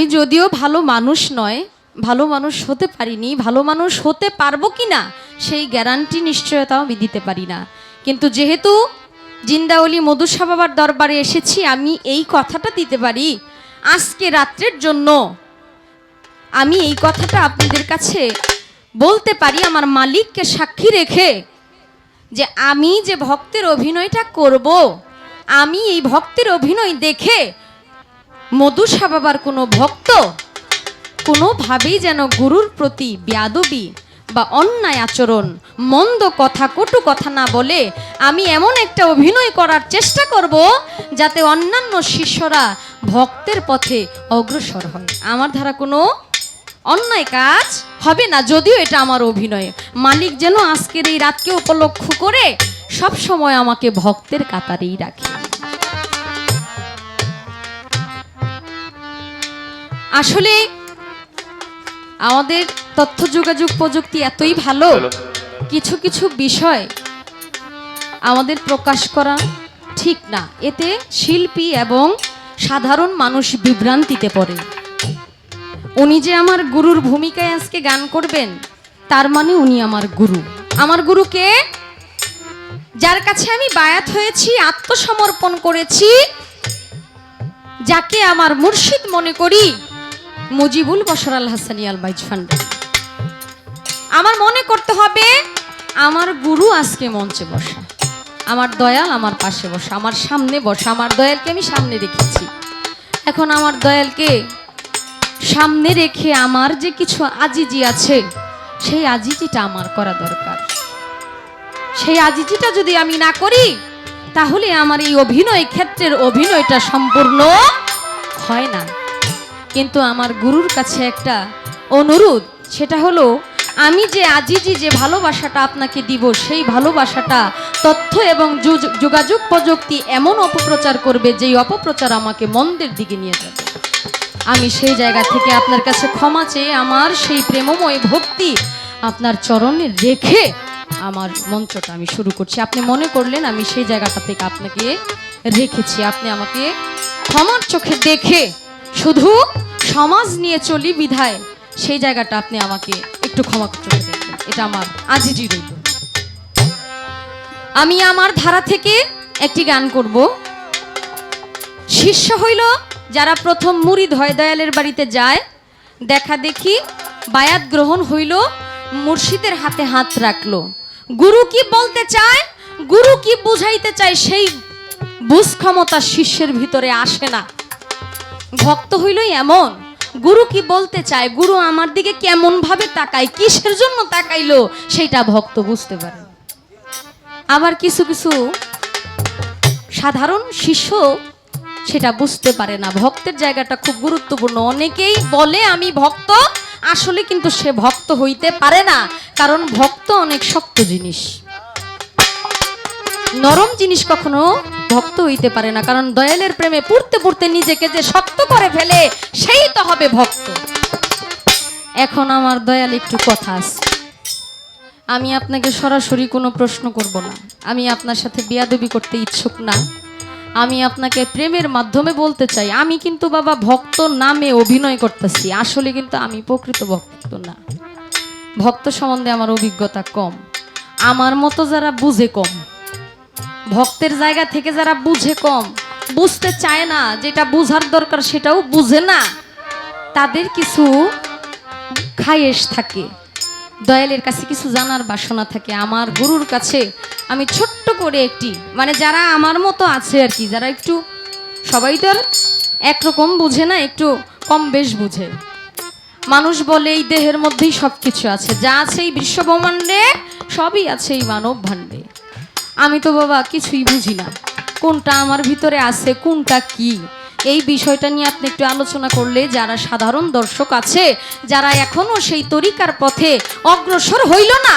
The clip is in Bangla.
আমি যদিও ভালো মানুষ নয়, ভালো মানুষ হতে পারিনি, ভালো মানুষ হতে পারব কি না, সেই গ্যারান্টি নিশ্চয়তাও আমি দিতে পারি না। কিন্তু যেহেতু জিন্দাওলি মধুসা বাবার দরবারে এসেছি, আমি এই কথাটা দিতে পারি। আজকে রাত্রের জন্য আমি এই কথাটা আপনাদের কাছে বলতে পারি, আমার মালিককে সাক্ষী রেখে, যে আমি যে ভক্তের অভিনয়টা করব, আমি এই ভক্তের অভিনয় দেখে মধুসা বাবার কোনো ভক্ত? কোনোভাবেই যেন গুরুর প্রতি ব্যাদবি বা অন্যায় আচরণ, মন্দ কথা, কটু কথা না বলে আমি এমন একটা অভিনয় করার চেষ্টা করব যাতে অন্যান্য শিষ্যরা ভক্তের পথে অগ্রসর হয়। আমার ধারা কোনো অন্যায় কাজ হবে না, যদিও এটা আমার অভিনয়। মালিক যেন আজকের এই রাতকে উপলক্ষ করে সব সময় আমাকে ভক্তের কাতারেই রাখে। আসলে আমাদের তথ্য যোগাযোগ প্রযুক্তি এতই ভালো কিছু কিছু বিষয় আমাদের প্রকাশ করা ঠিক না। এতে শিল্পী এবং সাধারণ মানুষ বিভ্রান্তিতে পড়ে। উনি যে আমার গুরুর ভূমিকায় আজকে গান করবেন তার মানে উনি আমার গুরু। আমার গুরুকে যার কাছে আমি বায়াত হয়েছি আত্মসমর্পণ করেছি যাকে আমার মুর্শিদ মনে করি মুজিবুল বসর আল হাসানি আল বাইজ ফান্ডে। আমার মনে করতে হবে, আমার গুরু আজকে মঞ্চে বসা। আমার দয়াল আমার পাশে বসা, আমার সামনে বসা, আমার দয়ালকে আমি সামনে রেখেছি। এখন আমার দয়ালকে সামনে রেখে আমার যে কিছু আজিজি আছে, সেই আজিজিটা আমার করা দরকার। সেই আজিজিটা যদি আমি না করি, তাহলে আমার এই অভিনয় ক্ষেত্রের অভিনয়টা সম্পূর্ণ হয় না। কিন্তু আমার গুরুর কাছে একটা অনুরোধ, সেটা হলো, আমি যে আজিজি যে ভালোবাসাটা আপনাকে দিব, সেই ভালোবাসাটা তথ্য এবং যোগাযোগ প্রযুক্তি এমন অপপ্রচার করবে, যেই অপপ্রচার আমাকে মন্দের দিকে নিয়ে যাবে। আমি সেই জায়গা থেকে আপনার কাছে ক্ষমা চেয়ে আমার সেই প্রেমময় ভক্তি আপনার চরণে রেখে আমার মঞ্চটা আমি শুরু করছি। আপনি মনে করলেন, আমি সেই জায়গাটা থেকে আপনাকে রেখেছি। আপনি আমাকে ক্ষমার চোখে দেখে শুধু সমাজ নিয়ে চলি বিধায়, সেই জায়গাটা আপনি আমাকে একটু ক্ষমা চোখে দেখবেন এটা আমার আজিজি রইল। আমি আমার ধারা থেকে একটি গান করব। শিষ্য হইল, যারা প্রথম মুড়ি হয় দয়ালের বাড়িতে যায়, দেখা দেখি বায়াত গ্রহণ হইল, মুর্শিদের হাতে হাত রাখল। গুরু কি বলতে চায়? গুরু কি বুঝাইতে চায়? সেই বুঝ ক্ষমতা শিষ্যের ভিতরে আসে না। ভক্ত হইলই এমন। গুরু কি বলতে চায়? গুরু আমার দিকে কেমন ভাবে তাকায়? কিসের জন্য তাকাইলো? সেটা ভক্ত বুঝতে পারে। আবার কিছু কিছু সাধারণ শিষ্য সেটা বুঝতে পারে না। ভক্তের জায়গাটা খুব গুরুত্বপূর্ণ। অনেকেই বলে, আমি ভক্ত, আসলে কিন্তু সে ভক্ত হইতে পারে না। কারণ ভক্ত অনেক শক্ত জিনিস। নরম জিনিস কখনো ভক্ত হইতে পারে না, কারণ দয়ালের প্রেমে পড়তে পড়তে নিজেকে যে শক্ত করে ফেলে, সেই তো হবে ভক্ত। এখন আমার দয়াল একটু কথা আছে। আমি আপনাকে সরাসরি কোনো প্রশ্ন করব না। আমি আপনার সাথে বিয়াদবি করতে ইচ্ছুক না। আমি আপনাকে প্রেমের মাধ্যমে বলতে চাই, আমি কিন্তু বাবা ভক্ত নামে অভিনয় করতেছি। আসলে কিন্তু আমি প্রকৃত ভক্ত না। ভক্ত সম্বন্ধে আমার অভিজ্ঞতা কম। আমার মতো যারা বুঝে কম। ভক্তের জায়গা থেকে যারা বুঝে কম, বুঝতে চায় না যেটা বুঝার দরকার সেটাও বুঝে না, তাদের কিছু খায়েশ থাকে। দয়ালের কাছে কিছু জানার বাসনা থাকে। আমার গুরুর কাছে আমি ছোট্ট করে একটি মানে যারা আমার মতো আছে আর কি, যারা একটু, সবাই তো আর একরকম বুঝে না, একটু কম বেশ বুঝে। মানুষ বলে এই দেহের মধ্যেই সব কিছু আছে। যা আছে এই বিশ্বব্রহ্মাণ্ডে, সবই আছে এই মানব ভাণ্ডে আমি তো বাবা কিছুই বুঝি না। কোনটা আমার ভিতরে আছে, কোনটা কি? এই বিষয়টা নিয়ে আপনি একটু আলোচনা করলে যারা সাধারণ দর্শক আছে, যারা এখনও সেই তরিকার পথে অগ্রসর হইল না